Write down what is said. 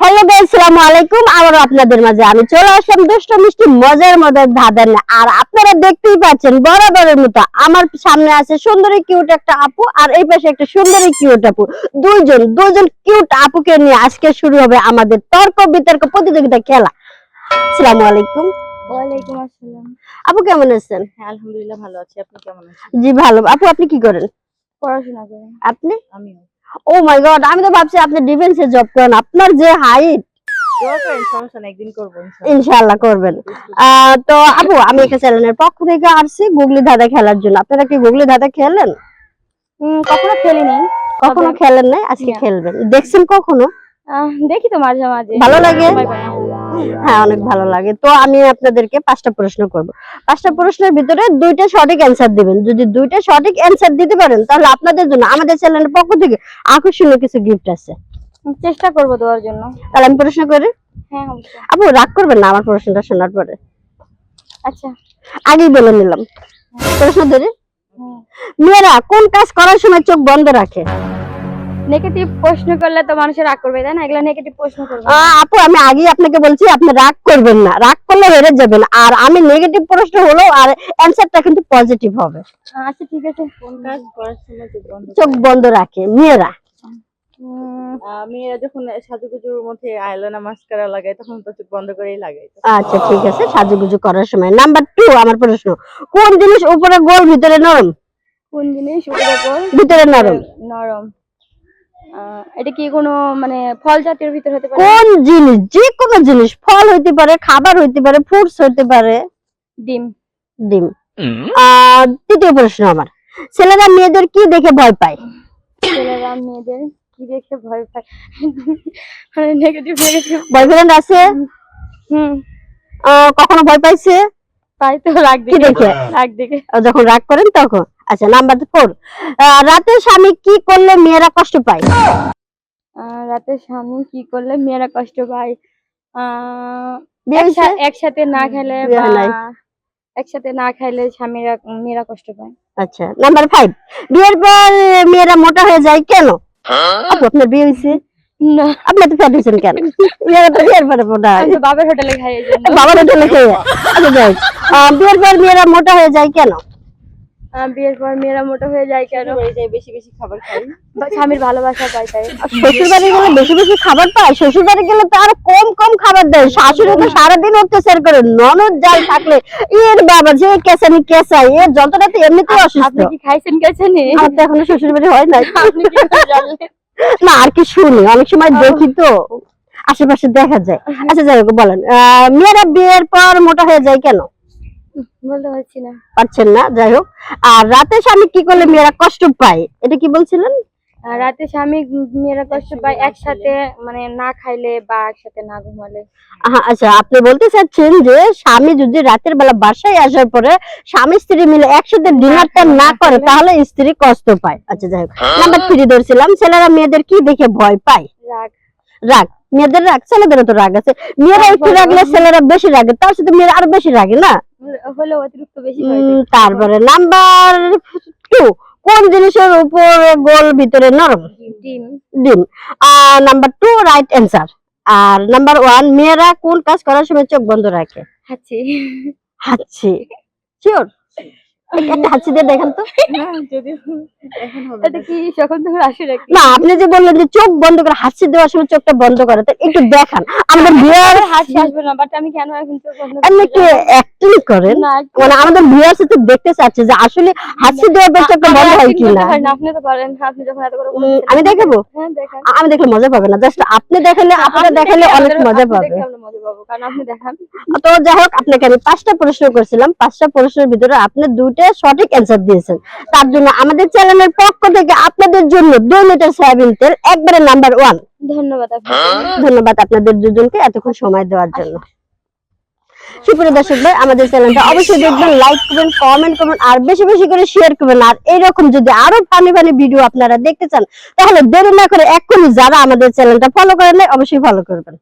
Hello guys আসসালামু আলাইকুম। আবার আপনাদের মাঝে আমি চলে আসলাম দুষ্ট মিষ্টি মজার মজার ধাঁধার আর আপনারা দেখতেই পাচ্ছেন বরাবরের মতো আমার সামনে আছে সুন্দরী কিউট একটা আপু আর এই পাশে একটা সুন্দরী কিউট আপু। দুইজন দুইজন কিউট আপুকে নিয়ে আজকে শুরু হবে আমাদের তর্ক বিতর্ক প্রতিযোগিতা খেলা। আসসালামু আলাইকুম। ওয়ালাইকুম আসসালাম। আপু কেমন আছেন? হ্যাঁ আলহামদুলিল্লাহ ভালো আছি। আপনি কেমন আছেন? জি ভালো। আপু আপনি কি করেন? পড়াশোনা করেন আপনি? আমিও। ও মাই গড আমি তো ভাবছি আপনি ডিফেন্সে জব করেন। আপনার যে হাইট ইনশাআল্লাহ। করবেন। তো আপু আমি একটা চ্যানেলের পক্ষ থেকে আসছি গুগলি ধাঁধা খেলার জন্য। আপনারা কি গুগলি ধাঁধা খেলেন? কখনো খেলিনি। কখনো খেলেন নাই? আজকে খেলবেন। দেখছেন কখনো? দেখি তো মাঝে মাঝে। ভালো লাগে? হ্যাঁ অনেক ভালো লাগে। তো আমি আপনাদেরকে পাঁচটা প্রশ্ন করব। পাঁচটা প্রশ্নের ভিতরে দুইটা সঠিক অ্যান্সার দিবেন। যদি দুইটা সঠিক অ্যান্সার দিতে পারেন তাহলে আপনাদের জন্য আমাদের চ্যানেলের পক্ষ থেকে আকর্ষণীয় কিছু গিফট আছে। চেষ্টা করব দেওয়ার জন্য। তাহলে আমি প্রশ্ন করি? হ্যাঁ আপু রাগ করবেন না আমার প্রশ্নটা শোনার পরে। আচ্ছা। আগেই বলে নিলাম। প্রশ্ন ধরে। মেয়েরা কোন কাজ করার সময় চোখ বন্ধ রাখে? নেগেটিভ প্রশ্ন করলে তো মানুষের রাগ করবে তাই না? এগুলো নেগেটিভ প্রশ্ন করবে। আপু আমি আগেই আপনাকে বলছি আপনি রাগ করবেন না। রাগ করলে হেরে যাবেন। আর আমি নেগেটিভ প্রশ্ন হলো আর অ্যান্সারটা কিন্তু পজিটিভ হবে। আচ্ছা ঠিক আছে। কোন কাজ করার সময় চোখ বন্ধ চোখ বন্ধ রাখে মেয়েরা। মেয়েরা যখন সাজুগুজুর মধ্যে আইলানা মাস্কারা লাগায় তখন তো চোখ বন্ধ করেই লাগাই আচ্ছা ঠিক আছে সাজুগুজু করার সময়। নাম্বার টু আমার প্রশ্ন। কোন জিনিস উপরে গোল ভিতরে নরম? কোন জিনিস উপরে গোল? ভিতরে নরম। নরম। এটা কি কোনো মানে ফল জাতীয় ভিতর হতে পারে? কোন জিনিস যে কোনো জিনিস ফল হইতে পারে খাবার হইতে পারে ফ্রুটস হইতে পারে। ডিম। ডিম। আহ তৃতীয় প্রশ্ন আমার। ছেলেরা মেয়েদের কি দেখে ভয় পায়? ছেলেরা মেয়েদের কি দেখে ভয় পায়? মানে নেগেটিভ নেগেটিভ বয়ফ্রেন্ড আছে? হুম। কখনো ভয় পাইছে? পাই তো রাগ দেখে? দেখে? রাগ দেখে। যখন রাগ করেন তখন? আচ্ছা নাম্বার ফোর রাতে স্বামী কি করলে মেয়েরা কষ্ট পায়? রাতে স্বামী কি করলে মেয়েরা কষ্ট পায়? একসাথে না খেলে হয়। একসাথে না খাইলে স্বামীরা মেয়েরা কষ্ট পায়। আচ্ছা নাম্বার ফাইভ বিয়ের পর মেয়েরা মোটা হয়ে যায় কেন? আপু আপনার বিয়ে হয়েছে? না। আপনি তো ফ্যাট হয়েছেন কেন? মেয়েরা তো বিয়ের পরে মোটা হয়। বাবার হোটেলে খাই বাবার হোটেলে খেয়ে। আচ্ছা বিয়ের পর মেয়েরা মোটা হয়ে যায় কেন? বিয়ের পর মেয়েরা মোটা হয়ে যায় কেন? বেশি বেশি খাবার খাই। স্বামীর ভালোবাসা পাই তাই। শ্বশুর বাড়ি গেলে বেশি বেশি খাবার পায়? শ্বশুর বাড়ি গেলে তো আরও কম কম খাবার দেয়। শাশুড়ি তো সারাদিন অত্যাচার করে। ননদ জাল থাকলে এর বাবা যে কেসানি কেসাই এর যন্ত্রটা তো এমনিতেই অসুস্থ। আপনি কি খাইছেন গেছেন আমার তো এখনও শ্বশুর বাড়ি হয় নাই। আপনি কি করে জানলেন না আর কি শুনি অনেক সময় দেখি তো। আশেপাশে দেখা যায়। আচ্ছা যাই হোক বলেন। আহ, মেয়েরা বিয়ের পর মোটা হয়ে যায় কেন? বলতে পারছি না। পারছেন না যাই হোক। আর রাতে স্বামী কি করলে মেয়েরা কষ্ট পায়? এটা কি বলছিলেন? রাতে স্বামী মেয়েরা কষ্ট পায় একসাথে মানে না খাইলে বা একসাথে না ঘুমালে। আচ্ছা আপনি বলতে চাচ্ছেন যে স্বামী যদি রাতের বেলা বাসায় আসার পরে স্বামী স্ত্রী মিলে একসাথে ডিনারটা না করে তাহলে স্ত্রী কষ্ট পায়। আচ্ছা যাই হোক। নাম্বার থ্রি ধরছিলাম ছেলেরা মেয়েদের কি দেখে ভয় পায়? রাগ। রাগ। মেয়েদের রাগ ছেলেদেরও তো রাগ আছে। মেয়েরা একটু রাগলে ছেলেরা বেশি রাগে তার সাথে মেয়েরা আরও বেশি রাগে না? হয় তারপরে নাম্বার টু কোন জিনিসের উপরে গোল ভিতরে নরম? ডিম। ডিম। আর নাম্বার টু রাইট অ্যান্সার আর নাম্বার ওয়ান মেয়েরা কোন কাজ করার সময় চোখ বন্ধ রাখে? হাঁচি। হাঁচি। শিওর একটা দিয়ে দেখেন তো। এটা কি যখন তুমি আসি নাকি? না আপনি যে বললেন যে চোখ বন্ধ করে হাঁচি দেওয়ার সময় চোখটা বন্ধ করে তো একটু দেখান। আমাদের ভিউয়ার হাসি আসবে না বাট আমি কেন এখন চোখ বন্ধ এমনি করে একটু অ্যাক্টিং করেন? মানে আমাদের ভিউয়ার্স তো দেখতে চাচ্ছে যে আসলে হাঁচি দেওয়ার পর চোখটা বন্ধ হয় acting কিনা। না, আপনি তো পারেন আপনি যখন এত করে আমি দেখাবো? হ্যাঁ দেখান। আমি দেখলে মজা পাবে না জাস্ট আপনি দেখালে আপনারা দেখালে দেখে অনেক মজা পাবে। মজা পাবো কারণ আপনি দেখান। তো যাই হোক আপনাকে আমি পাঁচটা প্রশ্ন করেছিলাম পাঁচটা প্রশ্নের ভিতরে আপনি দুইটা সঠিক অ্যান্সার দিয়েছেন। তার জন্য আমাদের চ্যানেলের পক্ষ থেকে আপনাদের জন্য দুই লিটার সয়াবিন তেল একবারে নাম্বার ওয়ান ধন্যবাদ ধন্যবাদ আপনাদের দুজনকে এতক্ষণ সময় দেওয়ার জন্য। সুপ্রিয় দর্শক ভাই আমাদের চ্যানেলটা অবশ্যই দেখবেন লাইক করবেন কমেন্ট করবেন আর বেশি বেশি করে শেয়ার করবেন। আর এইরকম যদি আরও ফানি ফানি ভিডিও আপনারা দেখতে চান তাহলে দেরি না করে এক্ষুনি যারা আমাদের চ্যানেলটা ফলো করেন নাই অবশ্যই ফলো করবেন।